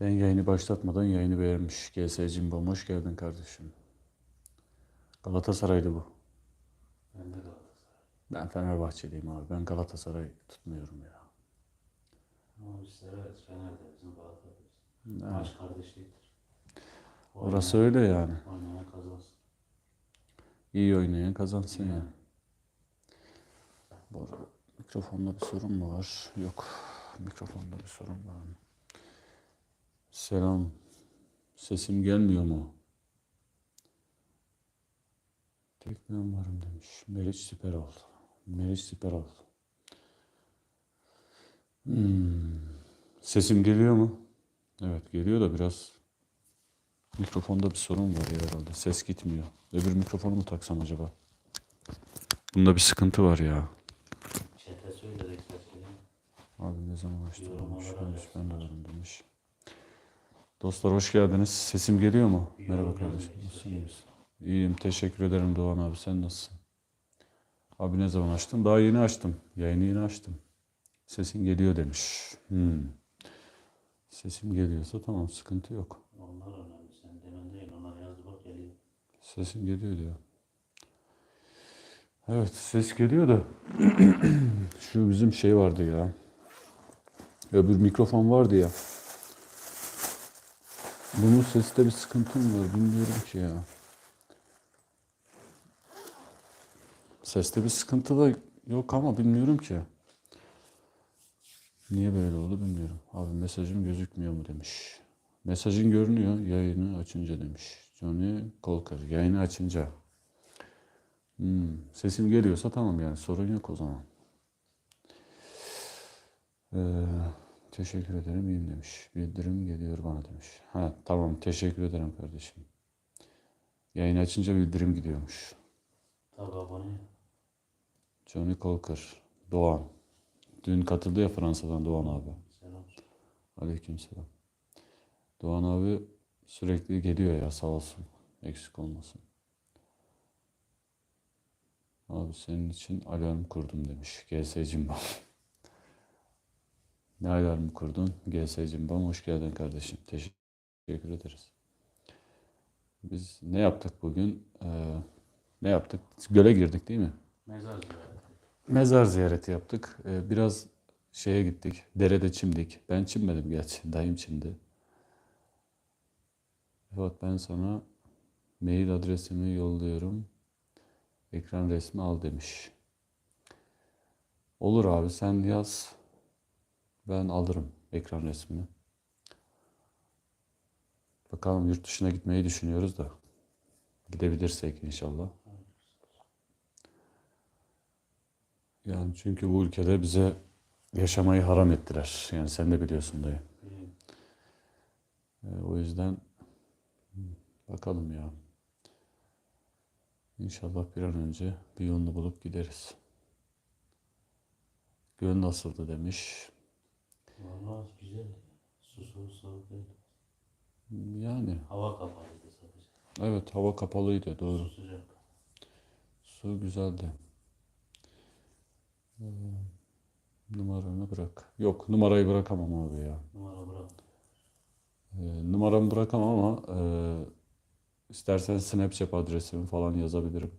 Ben yayını başlatmadan yayını beğenmiş. GS Cimbom hoş geldin kardeşim. Galatasaraylı bu. Ben de Galatasaray. Ben Fenerbahçeliyim abi. Ben Galatasaray tutmuyorum ya. Ama biz severiz. Fener'de bizim Galatasaray'ız. Evet. Maç kardeşliktir. Orası öyle yani. Oynayan kazansın. İyi oynayan kazansın Yani. yani. Bu arada mikrofonda bir sorun mu var? Yok. Mikrofonda bir sorun var mı? Selam. Sesim gelmiyor mu? Teknem varım demiş. Meriç süper oldu. Meriç süper oldu. Hmm. Sesim geliyor mu? Evet geliyor da biraz mikrofonda bir sorun var ya herhalde. Ses gitmiyor. Öbür mikrofonu mu taksam acaba? Bunda bir sıkıntı var ya. Çete söyledik sesini. Abi ne zaman açtı? Demiş, ben de varım demiş. Dostlar hoş geldiniz. Sesim geliyor mu? Yok, Merhaba kardeşim. Hiçbir Nasılsın? iyi yok. misin? İyiyim. Teşekkür ederim Doğan abi. Sen nasılsın? Abi ne zaman açtın? Daha yeni açtım. Yayını yeni açtım. Sesin geliyor demiş. Hmm. Sesim geliyorsa tamam sıkıntı yok. Onlar önemli. Sen demen değil. Onlar yazdı bak geliyor. Sesim geliyor diyor. Evet ses geliyor da şu bizim şey vardı ya. Öbür mikrofon vardı ya. Bunun seste bir sıkıntı mı var bilmiyorum ki ya. Seste bir sıkıntı da yok ama bilmiyorum ki. Niye böyle oldu bilmiyorum. Abi mesajım gözükmüyor mu demiş. Mesajın görünüyor yayını açınca demiş. Johnny Kolkar yayını açınca. Hmm, sesim geliyorsa tamam yani sorun yok o zaman. Ee, teşekkür ederim iyiyim demiş. Bildirim geliyor bana demiş. Ha tamam teşekkür ederim kardeşim. Yayını açınca bildirim gidiyormuş. Tabi abone. Johnny Kolkar, Doğan. Dün katıldı ya Fransa'dan Doğan abi. Selam. Aleykümselam. Doğan abi sürekli geliyor ya sağ olsun. Eksik olmasın. Abi senin için alarm kurdum demiş. GS Cimbom. Ne alarmı kurdun? GS Cimbom hoş geldin kardeşim. Teşekkür ederiz. Biz ne yaptık bugün? Ee, ne yaptık? Göle girdik değil mi? Mezar ziyareti. Mezar ziyareti yaptık. Ee, biraz şeye gittik. Derede çimdik. Ben çimmedim gerçi. Dayım çimdi. Evet ben sana mail adresimi yolluyorum. Ekran resmi al demiş. Olur abi sen yaz. Ben alırım ekran resmini. Bakalım yurt dışına gitmeyi düşünüyoruz da. Gidebilirsek inşallah. Yani çünkü bu ülkede bize yaşamayı haram ettiler. Yani sen de biliyorsun dayı. Ee, o yüzden bakalım ya. İnşallah bir an önce bir yolunu bulup gideriz. Göl nasıldı demiş. Vallahi güzel. Su soğuk. Yani Hava kapalıydı sadece. evet hava kapalıydı doğru. Su sıcak. Su güzeldi. Ee, numaranı bırak. Yok numarayı bırakamam abi ya. Numara bırak. Ee, numaramı bırakamam ama e, istersen Snapchat adresimi falan yazabilirim.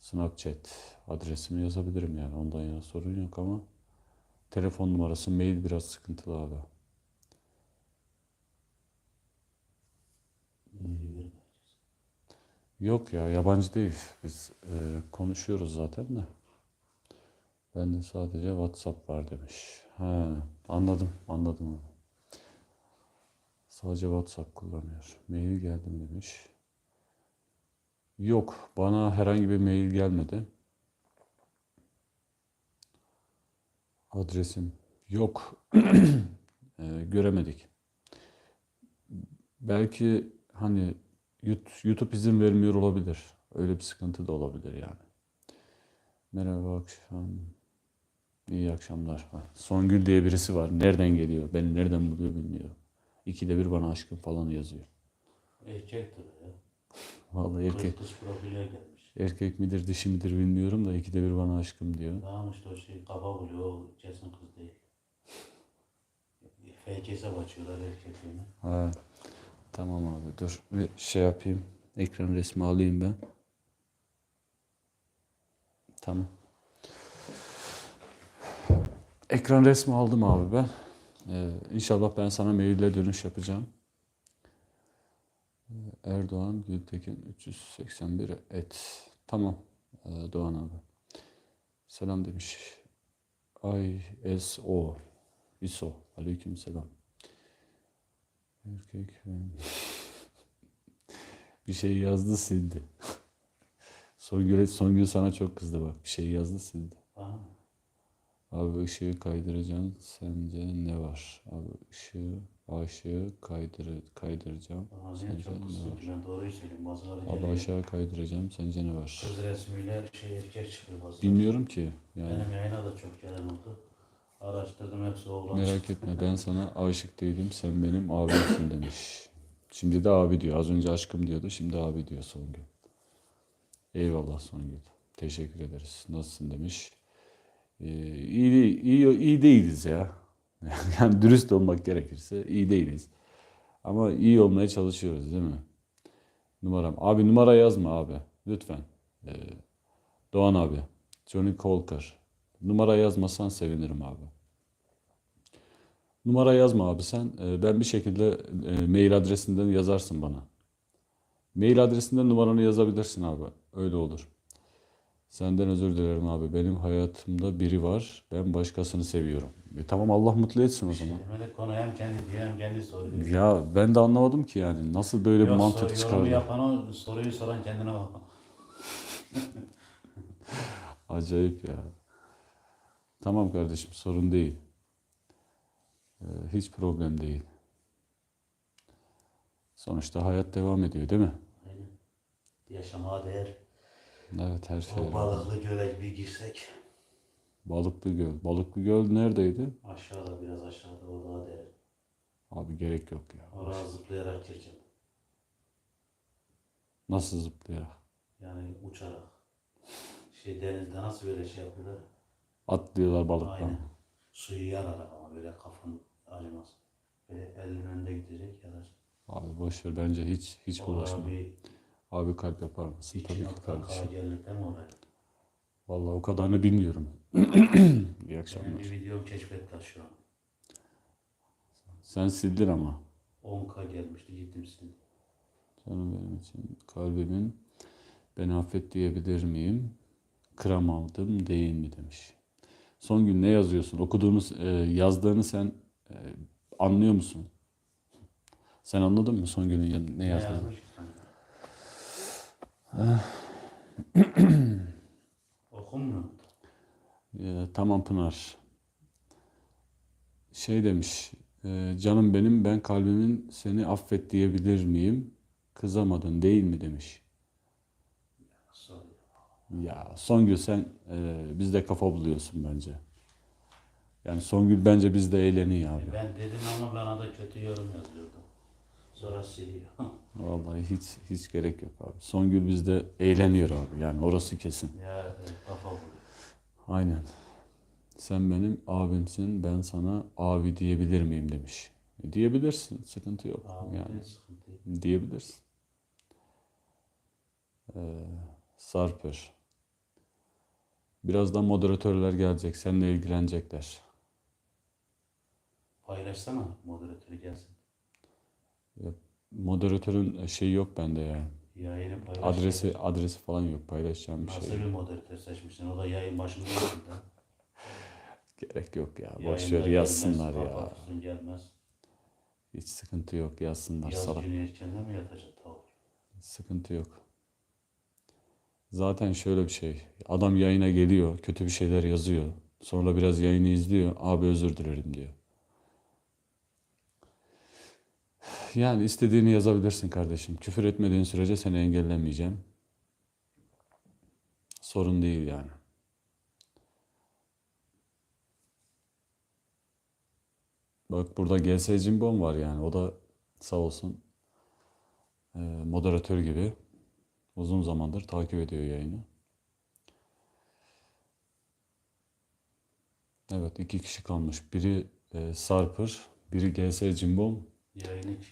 Snapchat adresimi yazabilirim yani ondan yana sorun yok ama telefon numarası, mail biraz sıkıntılı abi. Yok ya yabancı değil. Biz e, konuşuyoruz zaten de. Bende sadece WhatsApp var demiş. Ha, anladım, anladım onu. Sadece WhatsApp kullanıyor. Mail geldi mi demiş. Yok, bana herhangi bir mail gelmedi. Adresim yok. E, göremedik. Belki hani YouTube izin vermiyor olabilir. Öyle bir sıkıntı da olabilir yani. Merhaba akşam. İyi akşamlar. Ha, Songül diye birisi var. Nereden geliyor? Beni nereden buluyor bilmiyorum. İkide bir bana aşkım falan yazıyor. Erkektir ya. Vallahi erkek, Kız profile gelmiş. Erkek midir dişi midir bilmiyorum da ikide bir bana aşkım diyor. Tamam işte o şey kafa buluyor. O kız değil. Herkese açıyorlar erkekliğini. Ha. Tamam abi dur bir şey yapayım. Ekran resmi alayım ben. Tamam. Ekran resmi aldım abi ben. Ee, inşallah ben sana maille dönüş yapacağım. Erdoğan Gültekin 381 et. Tamam ee, Doğan abi. Selam demiş. ISO. ISO. Aleyküm selam. Erkek bir şey yazdı sildi. Songül, Songül sana çok kızdı bak. Bir şey yazdı sildi. Aha. Abi ışığı kaydıracaksın. Sence ne var? Abi ışığı, aşığı kaydır, kaydıracağım. Sence çok? Ben doğruyu söyleyeyim. Bazıları Abi geliyor. aşağı kaydıracağım. Sence ne var? Kız resmiyle şey erkek çıkıyor bazıları. Bilmiyorum ki. Yani Benim yayına da çok gelen oldu. Araştırdım hepsi oğlan. merak etme ben sana aşık değilim. Sen benim abimsin demiş. Şimdi de abi diyor. Az önce aşkım diyordu. Şimdi abi diyor Songül. Eyvallah Songül. Teşekkür ederiz. Nasılsın demiş. Ee, iyi, iyi, iyi değiliz ya. Yani dürüst olmak gerekirse iyi değiliz. Ama iyi olmaya çalışıyoruz değil mi? Numaram. Abi numara yazma abi. Lütfen. Ee, Doğan abi. Johnny Colker. Numara yazmasan sevinirim abi. Numara yazma abi sen. Ee, ben bir şekilde e, mail adresinden yazarsın bana. Mail adresinden numaranı yazabilirsin abi. Öyle olur. Senden özür dilerim abi. Benim hayatımda biri var. Ben başkasını seviyorum. E, tamam Allah mutlu etsin o zaman. Demek konu hem kendi diyor hem kendi soruyor. Ya ben de anlamadım ki yani. Nasıl böyle bir Yok, mantık sor- Yorumu çıkardı? yapan o, soruyu soran kendine bak. Acayip ya. Tamam kardeşim sorun değil. Ee, hiç problem değil. Sonuçta hayat devam ediyor değil mi? Aynen. Yaşamaya değer. Evet her şey. O balıklı göle bir girsek. Balıklı Göl. Balıklı Göl neredeydi? Aşağıda biraz aşağıda o daha değer. Abi gerek yok ya. Oraya zıplayarak gireceğim. Nasıl zıplayarak? Yani uçarak. Şey denizde nasıl böyle şey yapıyorlar? Atlıyorlar balıktan. Aynen. Suyu yararak ama böyle kafan acımaz. Böyle elin önünde gidecek ya da Abi boş ver bence hiç hiç bulaşma. oraya bir Abi kalp yapar mısın? Tabii ki kardeşim. Vallahi o kadarını bilmiyorum. İyi Benim akşamlar. bir videom keşfettiler şu an. Sen sildin ama. 10k gelmişti gittim sildim. Canım benim için kalbimin beni affet diyebilir miyim? Kıramadım değil mi demiş. Son gün ne yazıyorsun? Okuduğunuz, e, yazdığını sen e, anlıyor musun? Sen anladın mı son günün ne Ne yazdığını? yazmış sana? Okunmuyor mu? E, tamam Pınar. Şey demiş, e, canım benim ben kalbimin seni affet diyebilir miyim? Kızamadın değil mi demiş. Ya Songül sen e, bizde kafa buluyorsun bence. Yani Songül bence bizde eğleniyor abi. Ben dedim ama bana da kötü yorum yazıyordu. Sonra siliyor. Vallahi hiç hiç gerek yok abi. Songül bizde eğleniyor abi. Yani orası kesin. ya kafa. Aynen. Sen benim abimsin. Ben sana abi diyebilir miyim demiş. E, diyebilirsin. Sıkıntı yok. Abi Yani sıkıntı yok. diyebilirsin. Ee, Sarper. Birazdan moderatörler gelecek. Seninle ilgilenecekler. Paylaşsana moderatörü gelsin. Moderatörün şeyi yok bende ya. Yayını paylaş. Adresi adresi falan yok. Paylaşacağım bir Nasıl şey. bir moderatör seçmişsin? O da yayın başında Gerek yok ya. Boş ver yazsınlar ya. gelmez. Hiç sıkıntı yok. Yazsınlar Yaz salak. günü erkenden mi yatacak tavuk? Sıkıntı yok. Zaten şöyle bir şey. Adam yayına geliyor. Kötü bir şeyler yazıyor. Sonra biraz yayını izliyor. Abi özür dilerim diyor. Yani istediğini yazabilirsin kardeşim. Küfür etmediğin sürece seni engellemeyeceğim. Sorun değil yani. Bak burada GS Cimbom var yani. O da sağ olsun e, moderatör gibi uzun zamandır takip ediyor yayını. Evet iki kişi kalmış. Biri e, Sarper, Biri GS Cimbom. Yayını.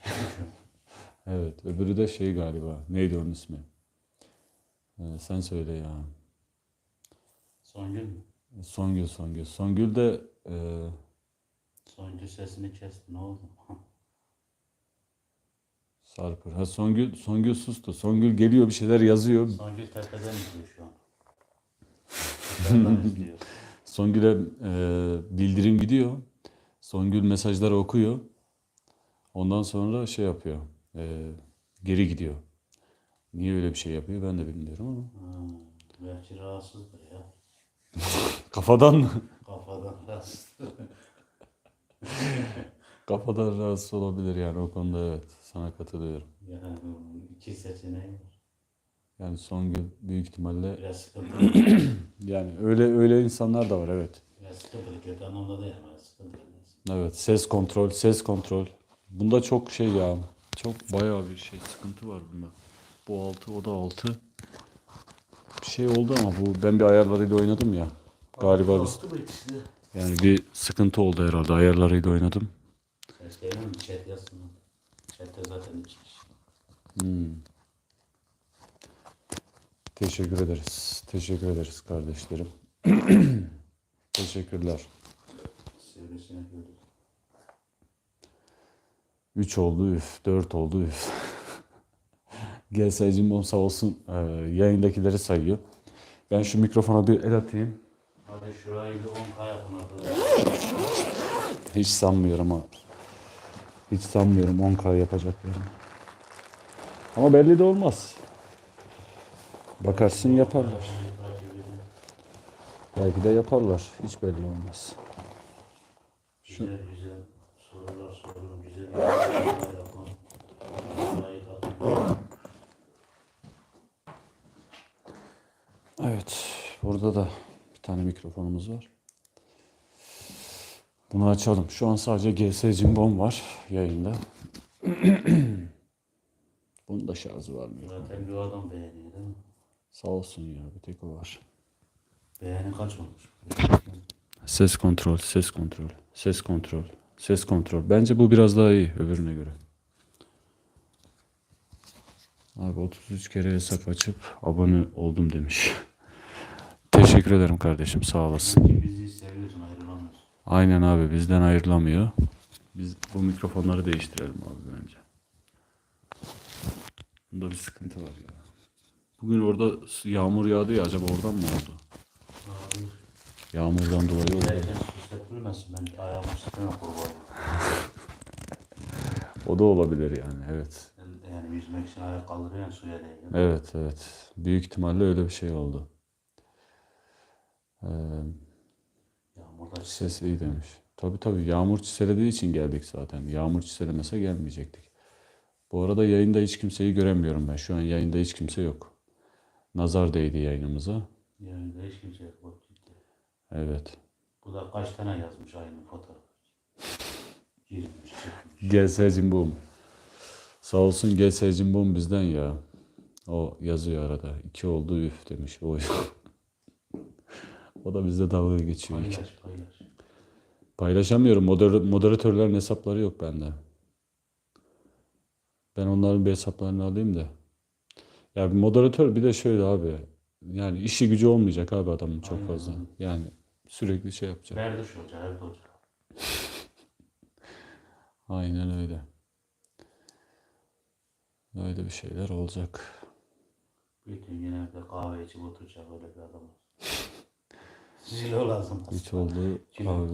Evet. Öbürü de şey galiba. Neydi onun ismi? Ee, sen söyle ya. Songül mü? Songül Songül. Songül de e, Songül sesini kesti. Ne oldu? Sarper. Ha Songül, Songül sustu. Songül geliyor bir şeyler yazıyor. Songül tepeden izliyor şu an. Tepeden izliyor. Songül'e e, bildirim gidiyor. Songül mesajları okuyor. Ondan sonra şey yapıyor. e, geri gidiyor. Niye öyle bir şey yapıyor ben de bilmiyorum ama. Ha, belki rahatsızdır ya. Kafadan mı? Kafadan rahatsız. Kafadan rahatsız olabilir yani o konuda evet. Sana katılıyorum. Yani iki seçeneği var. Yani Songül büyük ihtimalle Biraz sıkıntılı. yani öyle öyle insanlar da var evet. Biraz sıkıntılı. Kötü anlamda değil ama sıkıntılı. Evet ses kontrol, ses kontrol. Bunda çok şey ya. Çok bayağı bir şey sıkıntı var bunda. Bu altı, o da altı. Bir şey oldu ama bu ben bir ayarlarıyla oynadım ya. Galiba de. yani bir sıkıntı oldu herhalde. Ayarlarıyla oynadım. Hmm. Teşekkür ederiz. Teşekkür ederiz kardeşlerim. Teşekkürler. Sivrisine gördük. 3 oldu üf, 4 oldu üf. GS Cimbom sağ olsun e, yayındakileri sayıyor. Ben şu mikrofona bir el atayım. Hadi şurayı bir 10K yapın. Hiç sanmıyorum ha. Hiç sanmıyorum 10K yapacaklarını. Ama belli de olmaz. Bakarsın yaparlar. Belki de yaparlar. Hiç belli olmaz. Güzel güzel sorular sorun. Güzel yorumlar yapın. Like atın. Evet. Burada da bir tane mikrofonumuz var. Bunu açalım. Şu an sadece GS Cimbom var yayında. Bunun da şarjı var mı? Zaten bir adam beğeniyor değil mi? Sağ olsun ya bir tek o var. Beğeni kaç olmuş? Ses kontrol, ses kontrol, ses kontrol, ses kontrol. Bence bu biraz daha iyi öbürüne göre. Abi 33 kere hesap açıp abone oldum demiş. Teşekkür ederim kardeşim sağ olasın. Bizi seviyorsun ayrılamıyorsun. Aynen abi bizden ayrılamıyor. Biz bu mikrofonları değiştirelim abi bence. Bunda bir sıkıntı var ya. Bugün orada yağmur yağdı ya acaba oradan mı oldu? Yağmurdan dolayı oldu. Sepilmesin. Ben ayağımı sıkıntı kurbanım. O da olabilir yani evet. Yani yüzmek için ayak kaldırıyorum suya değilim. Evet evet. Büyük ihtimalle öyle bir şey oldu. Ee, Yağmurda ses iyi demiş. Tabii tabii yağmur çiselediği için geldik zaten. Yağmur çiselemese gelmeyecektik. Bu arada yayında hiç kimseyi göremiyorum ben. Şu an yayında hiç kimse yok. Nazar değdi yayınımıza. yanında hiç kimse yok. Evet. Bu da kaç tane yazmış aynı fotoğraf. Girmiş çıkmış. GS Cimbom. Sağ olsun GS Cimbom bizden ya. O yazıyor arada. İki oldu üf demiş. O, o da bizde dalga geçiyor. Paylaş paylaş. Paylaşamıyorum. Moder moderatörlerin hesapları yok bende. Ben onların bir hesaplarını alayım da. Ya bir moderatör bir de şöyle abi. Yani işi gücü olmayacak abi adamın çok Aynen. fazla. Yani sürekli şey yapacak. Berduş olacak, evde olacak. Aynen öyle. Öyle bir şeyler olacak. Bütün gün evde kahve içip oturacak öyle bir adam. Zilo lazım. Hiç oldu abi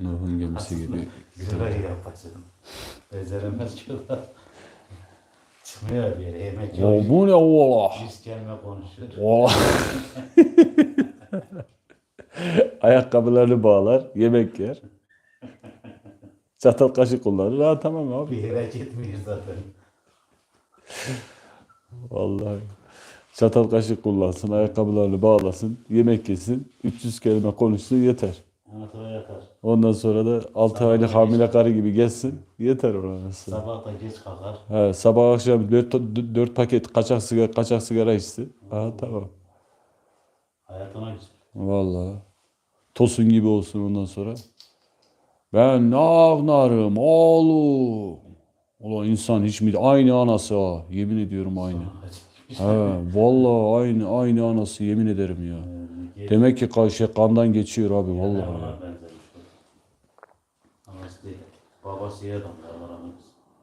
Nuh'un gemisi gibi. Zilo'yu yapacaksın. Beceremez ki o da. Çıkmıyor bir yere yemek yok. O bu ne ola? Yüz kelime konuşuyor. Ola. Ayakkabılarını bağlar, yemek yer. Çatal kaşık kullanır. Ha tamam abi. Bir yere gitmiyor zaten. Vallahi. Çatal kaşık kullansın, ayakkabılarını bağlasın, yemek yesin, 300 kelime konuşsun yeter. Anatolia yatar. Ondan sonra da 6 aylık hamile karı gibi gezsin. Yeter ona. aslında. Sabah da geç kalkar. He, sabah akşam 4, 4 paket kaçak sigara, kaçak sigara içsin. Ha tamam. Hayatına güzel. Vallahi. Tosun gibi olsun ondan sonra. Ben ne oğlum. Ulan insan hiç mi aynı anası ha. Yemin ediyorum aynı. He, vallahi aynı aynı anası yemin ederim ya. Demek ki kan- şey, kandan geçiyor abi vallahi ya. Babası.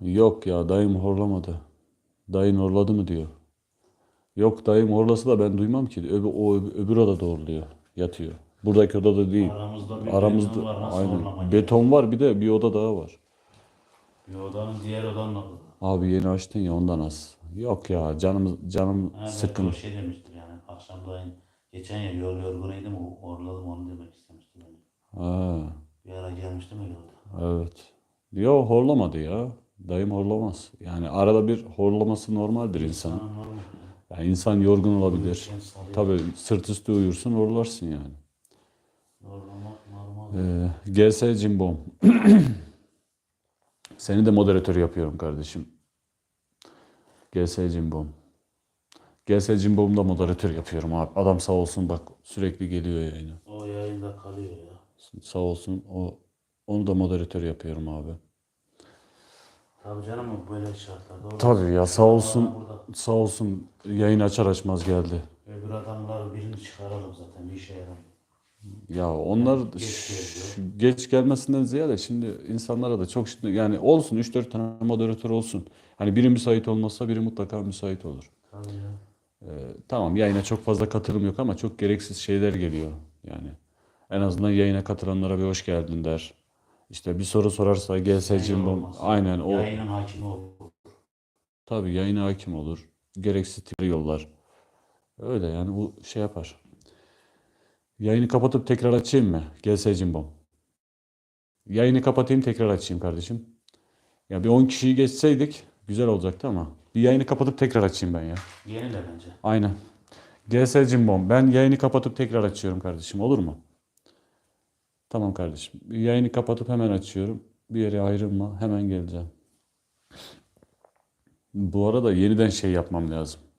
Yok ya dayım horlamadı. Dayın horladı mı diyor. Yok dayım horlasa da ben duymam ki. Öbür, o öbür, öbür odada horluyor. Yatıyor. Buradaki odada değil. Aramızda bir beton Aramızda var. Nasıl aynen. Beton var bir de bir oda daha var. Bir odanın diğer odanın adı. Abi yeni açtın ya ondan az. Yok ya canım canım Ha, sıkkın. o şey demiştir yani. Akşamleyin geçen yıl yol yorgunuydum. o- Horladım onu demek istemiştim. Yani. Ha, Bir ara gelmiştim ya yolda. evet. Yo horlamadı ya. Dayım horlamaz. Yani arada bir horlaması normaldir insanın. Normal. Yani insan yorgun olabilir. Tabii sırt üstü uyursun horlarsın yani. Ee, GS Cimbom. Seni de moderatör yapıyorum kardeşim. GS Cimbom. GS Cimbom'da moderatör yapıyorum abi. Adam sağ olsun bak sürekli geliyor yayına. O yayında kalıyor ya. Sağ olsun o onu da moderatör yapıyorum abi. Tabii canım böyle şartlarda. olur. Tabii ya sağ olsun Burada sağ olsun yayın açar açmaz geldi. öbür adamlar birini çıkaralım zaten bir işe yaramıyor. Ya onlar Geç ş- geç gelmesinden ziyade şimdi insanlara da çok şimdi yani olsun 3-4 tane moderatör olsun. Hani biri müsait olmazsa biri mutlaka müsait olur. Tabii ya. Ee, tamam yayına çok fazla katılım yok ama çok gereksiz şeyler geliyor yani. En azından yayına katılanlara bir hoş geldin der. İşte bir soru sorarsa gelse cimbom. olmaz. Aynen o. Yayının hakimi o. Tabii yayına hakim olur. Gereksiz tir yollar. Öyle yani bu şey yapar. Yayını kapatıp tekrar açayım mı? Gelse cimbom. Yayını kapatayım tekrar açayım kardeşim. Ya bir 10 kişiyi geçseydik güzel olacaktı ama. Bir yayını kapatıp tekrar açayım ben ya. Yeni de bence. Aynen. GS Cimbom. Ben yayını kapatıp tekrar açıyorum kardeşim. Olur mu? Tamam kardeşim. Yayını kapatıp hemen açıyorum. Bir yere ayrılma. Hemen geleceğim. Bu arada yeniden şey yapmam lazım.